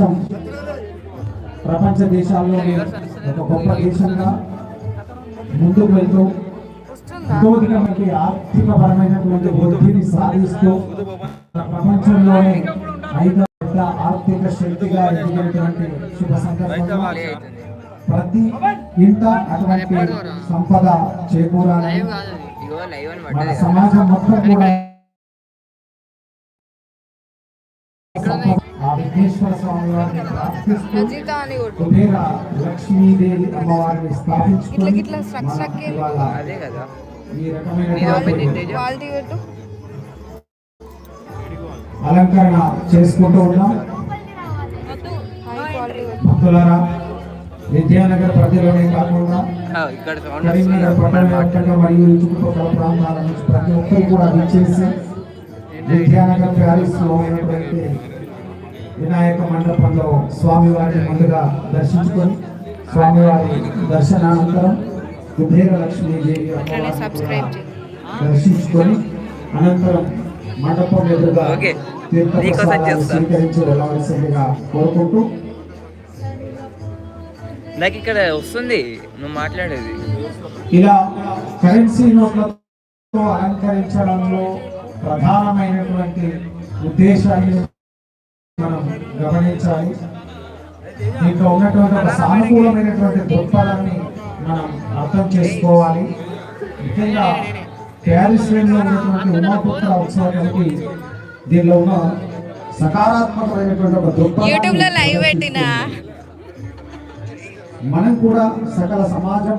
దేశం ప్రపంచ దేశాల్లోనే ఒక గొప్ప దేశంగా ముందుకు వెళ్తూ మనకి ఆర్థిక పరమైనటువంటి వృద్ధిని సాధిస్తూ ప్రపంచంలోనే ఐదవ ఆర్థిక శక్తిగా ఎదిగినటువంటి శుభ సందర్భంగా ప్రతి ఇంట అటువంటి సంపద చేకూరాలని మన సమాజం మొత్తం కూడా ఆ విఘ్నేశ్వర స్వామి వారిని ప్రార్థిస్తూ కుబేర లక్ష్మీదేవి అమ్మవారిని స్థాపించుకొని ఈ అలంకరణ చేసుకుంటూ ఉన్నాం. హై క్వాలిటీ పెట్టు. భక్తులారా విద్యానగర్ ప్రజలనే కాకుండా కరీంనగర్ పట్టణ వ్యాప్తంగా మరియు చుట్టుపక్కల ప్రాంతాల నుంచి ప్రతి ఒక్కరు కూడా విచ్చేసి విద్యానగర్ ప్యారిస్లో ఉన్నటువంటి వినాయక మండపంలో స్వామివారిని ముందుగా దర్శించుకొని స్వామివారి దర్శనానంతరం కుబేర లక్ష్మీదేవి దర్శించుకొని అనంతరం మండపం ఎదురుగా. స్వీకరించి వెళ్ళవలసిందిగా కోరుకుంటూ. నాకు ఇక్కడ వస్తుంది. నువ్వు మాట్లాడేది. ఇలా కరెన్సీ నోట్లతో అలంకరించడంలో ప్రధానమైనటువంటి ఉద్దేశాన్ని మనం గమనించాలి. దీంట్లో ఉన్నటువంటి ఒక సానుకూలమైనటువంటి దృక్పథాన్ని మనం అర్థం చేసుకోవాలి. ముఖ్యంగా ప్యారిస్లో ఉన్నటువంటి ఉమాపుత్ర ఉత్సవానికి దీనిలో ఉన్న సకారాత్మకమైనటువంటి ఒక మనం కూడా సకల సమాజం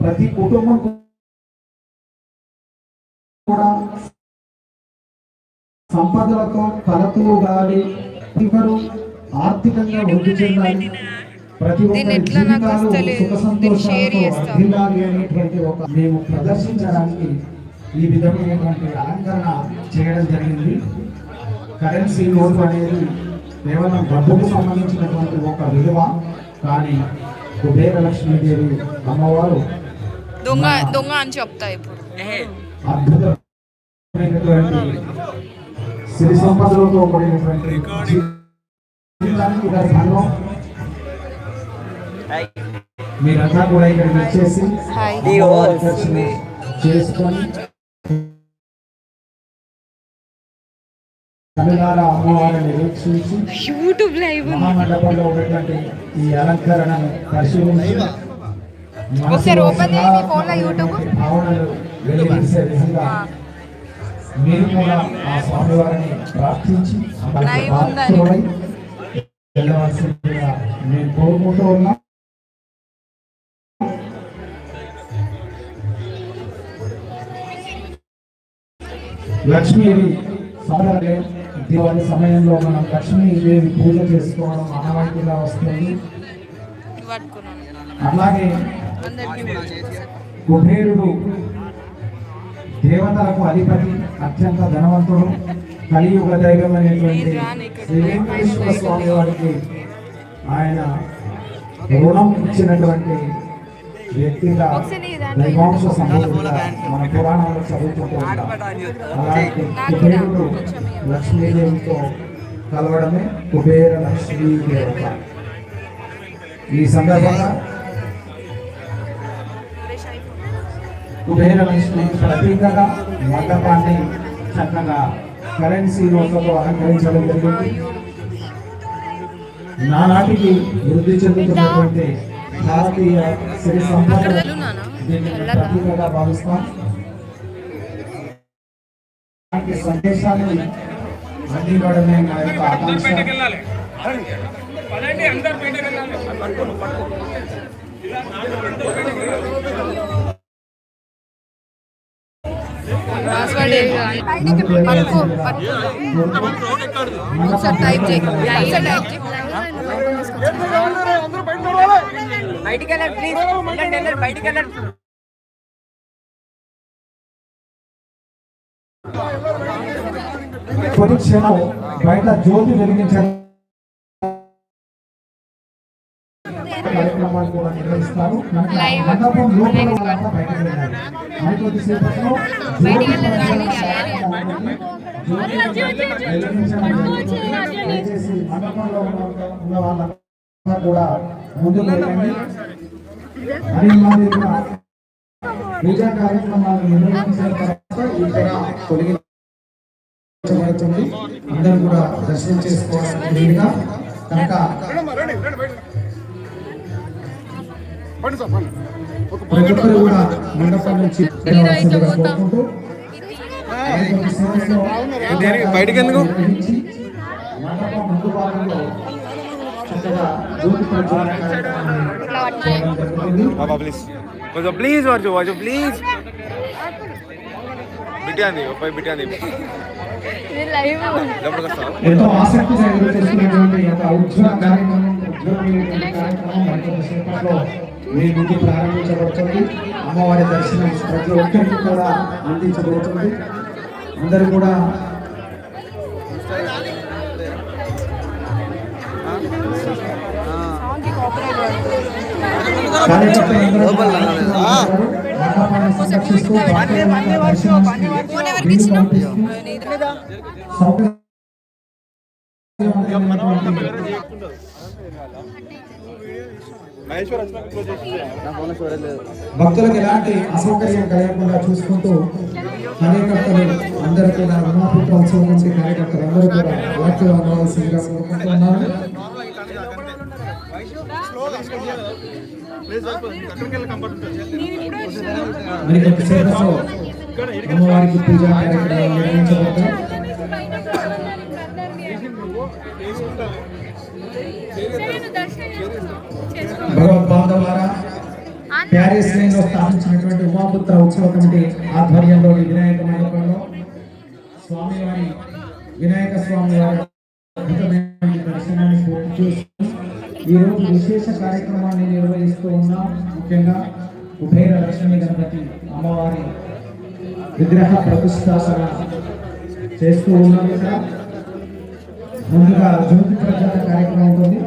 ప్రతి కుటుంబం కూడా సంపదలతో తలతులు గాలి ఒకరు ఆర్థికంగా వృద్ధి చెందాలి ప్రతి ఒక్కరి జీవితాలు? సుఖ సంతోషాలతో చేస్తా. వర్ధిల్లాలి అనేటువంటి ఒక మేము ప్రదర్శించడానికి ఈ విధమైనటువంటి అలంకరణ చేయడం జరిగింది కరెన్సీ నోటు అనేది కేవలం డబ్బుకు సంబంధించినటువంటి ఒక విలువ కానీ కుబేర లక్ష్మీదేవి అమ్మవారు దొంగ దొంగ అని చెప్తా ఇప్పుడు అద్భుతమైనటువంటి సిరి సంపదలతో కూడినటువంటి జీవితానికి. మీరంతా కూడా ఇక్కడికి వచ్చేసి చేసుకొని అమ్మవారిని వీక్షించి యూట్యూబ్ లైవ్ మహామండపంలో ఉన్నటువంటి ఈ అలంకరణను పరిశీలించి ఒకసారి ఓపెన్ చేయి మీ ఫోన్లో యూట్యూబ్. భావనలు వెలిగించే విధంగా మీరు కూడా ఆ స్వామివారిని ప్రార్థించి వెళ్ళవలసిందిగా నేను కోరుకుంటూ ఉన్నా. లక్ష్మీదేవి సోదరులే దీపావళి సమయంలో మనం లక్ష్మీదేవి పూజ చేసుకోవడం ఆనవాయితీగా వస్తుంది. అలాగే కుబేరుడు దేవతలకు అధిపతి అత్యంత ధనవంతుడు కలియుగ దైవం అనేటువంటి శ్రీ వెంకటేశ్వర స్వామి వారికి ఆయన రుణం ఇచ్చినటువంటి వ్యక్తిగా దైవాంశ సంబంధంగా మన పురాణాలు చదువుతుంటూ ఉంటాం. కుబేరుడు లక్ష్మీదేవితో కలవడమే కుబేర లక్ష్మీ దేవత. ఈ సందర్భంగా కుబేర లక్ష్మి ప్రతీకగా మండపాన్ని చక్కగా కరెన్సీ నోట్లతో అలంకరించడం జరిగింది. నానాటికి వృద్ధి చెందుతున్నటువంటి భారతీయ సిరి సంపద ప్రతీకగా భావిస్తాం. అలాంటి సందేశాన్ని అందివ్వడమే నా యొక్క ఆకాంక్ష. పాస్వర్డ్ ఒకసారి టైప్ చేయి టైప్ చేయి బయటికి వెళ్ళండి ప్లీజ్ వెళ్ళండి బయటికి వెళ్ళండి బయట జ్యోతి వెలిగించడం కార్యక్రమాలు కూడా నిర్వహిస్తారు. మండపం లోపల బయటకు వెళ్ళాలి దయచేసి మండపంలో ఉన్న వాళ్ళంతా కూడా ముందుకు వెళ్ళండి అదే మాదిరిగా పూజా కార్యక్రమాలు నిర్వహించిన తర్వాత అందరూ కూడా దర్శనం చేసుకోవడానికి వీలుగా కనుక చక్కగా జ్యోతి ప్రజ్వలన కార్యక్రమాన్ని చేయడం జరుగుతుంది. బాబా ప్లీజ్ కొంచెం ప్లీజ్ వర్జు వర్జు ప్లీజ్ బిట్యాంది పోయి బిట్యాంది లోపలికి వస్తావా ఎంతో ఆసక్తిగా ఎదురు చూస్తున్నటువంటి ఈ యొక్క ఉజ్వల కార్యక్రమం ఉజ్వలమైనటువంటి కార్యక్రమం మరికొద్ది సేపట్లో మీ ముందు ప్రారంభించబడుతుంది. అమ్మవారి దర్శనం ప్రతి ఒక్కరికి కూడా అందించబడుతుంది. అందరూ కూడా సౌకర్యం భక్తులకు ఎలాంటి అసౌకర్యం కలగకుండా చూసుకుంటూ కార్యకర్తలు అందరూ కూడా ఉమాపుత్ర ఉత్సవం నుంచి కార్యకర్తలు అందరూ కూడా వాక్యం అందవలసిందిగా కోరుకుంటున్నారు మరి అమ్మవారికి పూజా కార్యక్రమాలు నిర్వహించబడతాయి ప్యారిస్లో స్థాపించినటువంటి ఉమాపుత్ర ఉత్సవ కమిటీ ఆధ్వర్యంలో వినాయక మండపంలో స్వామివారి వినాయక స్వామి వారి దర్శనాన్ని పూర్తి చేసుకుని ఈ రోజు విశేష కార్యక్రమాన్ని నిర్వహిస్తూ ఉన్నాం. ముఖ్యంగా కుబేర లక్ష్మీ గణపతి అమ్మవారి విగ్రహ ప్రతిష్టాపన చేస్తూ ఉన్నాం ఇక్కడ. ముందుగా జ్యోతి ప్రజ్వలన కార్యక్రమం ఉంటుంది.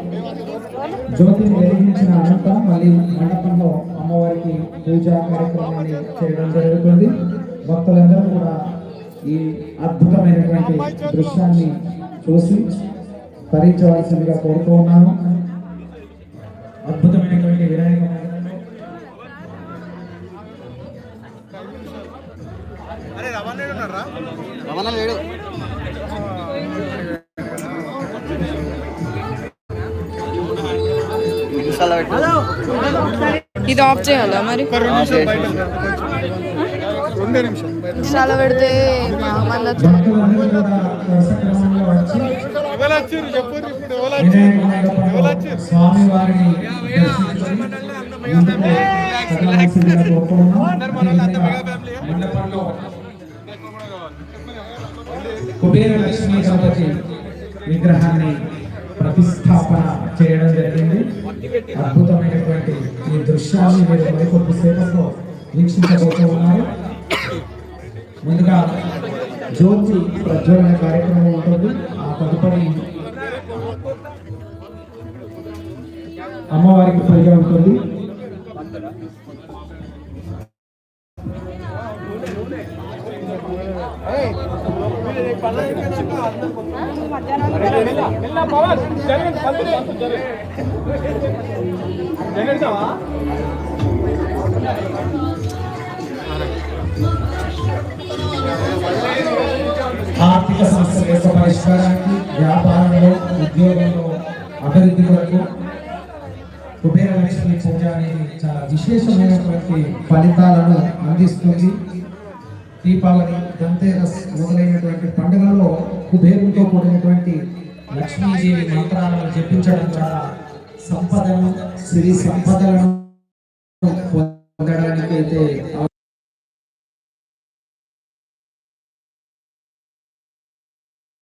జ్యోతిని వెలిగించిన అనంతరం మళ్ళీ మండపంలో అమ్మవారికి పూజా కార్యక్రమాన్ని చేయడం జరుగుతుంది. భక్తులందరూ కూడా ఈ అద్భుతమైనటువంటి దృశ్యాన్ని చూసి తరించవలసిందిగా కోరుతూ ఉన్నాను. అద్భుతమైనటువంటి వినాయక మండపంలో ఇది ఆఫ్ చేయాలా మరి? చాలా పెడితే కుబేర లక్ష్మీ గణపతి విగ్రహాన్ని ప్రతిష్టాపన చేయడం జరిగింది. అద్భుతమైనటువంటి ఈ దృశ్యాన్ని మీరు మరికొద్ది సేపట్లో వీక్షించబోతూ ఉన్నారు. ముందుగా జ్యోతి ప్రజ్వలన కార్యక్రమం ఉంటుంది. ఆ తదుపరి అమ్మవారికి పూజ ఉంటుంది. ఆర్థిక సమస్యల యొక్క పరిష్కారానికి వ్యాపారంలో ఉద్యోగంలో అభివృద్ధి కొరకు కుబేర లక్ష్మి పూజ అనేది చాలా విశేషమైనటువంటి ఫలితాలను అందిస్తుంది. దీపావళి ధన్తేరస్ మొదలైనటువంటి పండుగల్లో కుబేరుతో కూడినటువంటి లక్ష్మీదేవి మంత్రాలను జపించడం ద్వారా సంపదను సిరి సంపదలను పొందడానికైతే